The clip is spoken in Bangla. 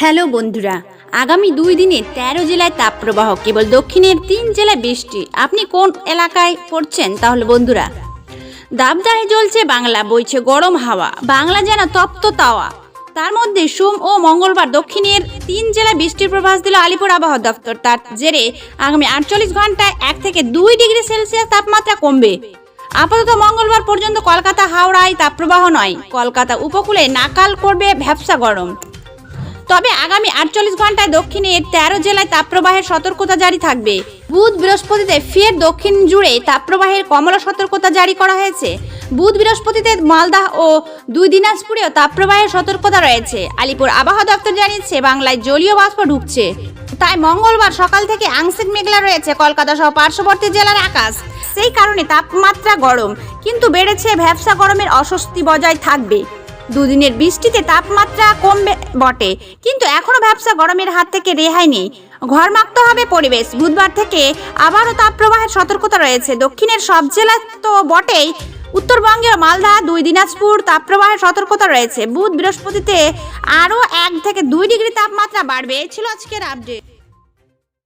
হ্যালো বন্ধুরা, আগামী দুই দিনে তেরো জেলায় তাপপ্রবাহ, কেবল দক্ষিণের তিন জেলায় বৃষ্টি। আপনি কোন এলাকায় পড়ছেন তাহলে বন্ধুরা? দাবদাহে জ্বলছে বাংলা, বইছে গরম হাওয়া। বাংলা যেন তপ্ত তাওয়া। তার মধ্যে সোম ও মঙ্গলবার দক্ষিণের তিন জেলায় বৃষ্টির প্রভাস দিল আলিপুর আবহাওয়া দপ্তর। তার জেরে আগামী আটচল্লিশ ঘন্টায় এক থেকে দুই ডিগ্রি সেলসিয়াস তাপমাত্রা কমবে। আপাতত মঙ্গলবার পর্যন্ত কলকাতা, হাওড়ায় তাপপ্রবাহ নয়। কলকাতা উপকূলে নাকাল করবে ভ্যাবসা গরম। তবে আগামী আটচল্লিশ ঘন্টায় দক্ষিণে তেরো জেলায় তাপপ্রবাহের সতর্কতা জারি থাকবে। বুধ বৃহস্পতিতে ফের দক্ষিণ জুড়ে তাপপ্রবাহের কমলা সতর্কতা জারি করা হয়েছে। বুধ বৃহস্পতিতে মালদাহ ও দুই দিনাজপুরেও তাপপ্রবাহের সতর্কতা রয়েছে। আলিপুর আবহাওয়া দপ্তর জানিয়েছে, বাংলায় জলীয় বাষ্প ঢুকছে। তাই মঙ্গলবার সকাল থেকে আংশিক মেঘলা রয়েছে কলকাতা সহ পার্শ্ববর্তী জেলার আকাশ। সেই কারণে তাপমাত্রা গরম। কিন্তু বেড়েছে ভ্যাবসা গরমের অস্বস্তি বজায় থাকবে। দুদিনের বৃষ্টিতে তাপমাত্রা কমবে বটে। কিন্তু এখনও ব্যবসা গরমের হাত থেকে রেহাই নেই। ঘরমাক্ত হবে পরিবেশ। বুধবার থেকে আবারও তাপপ্রবাহের সতর্কতা রয়েছে। দক্ষিণের সব জেলা তো বটেই। উত্তরবঙ্গের মালদা, দুই দিনাজপুর তাপপ্রবাহের সতর্কতা রয়েছে। বুধ বৃহস্পতিতে আরও এক থেকে দুই ডিগ্রি তাপমাত্রা বাড়বে। ছিল আজকের আপডেট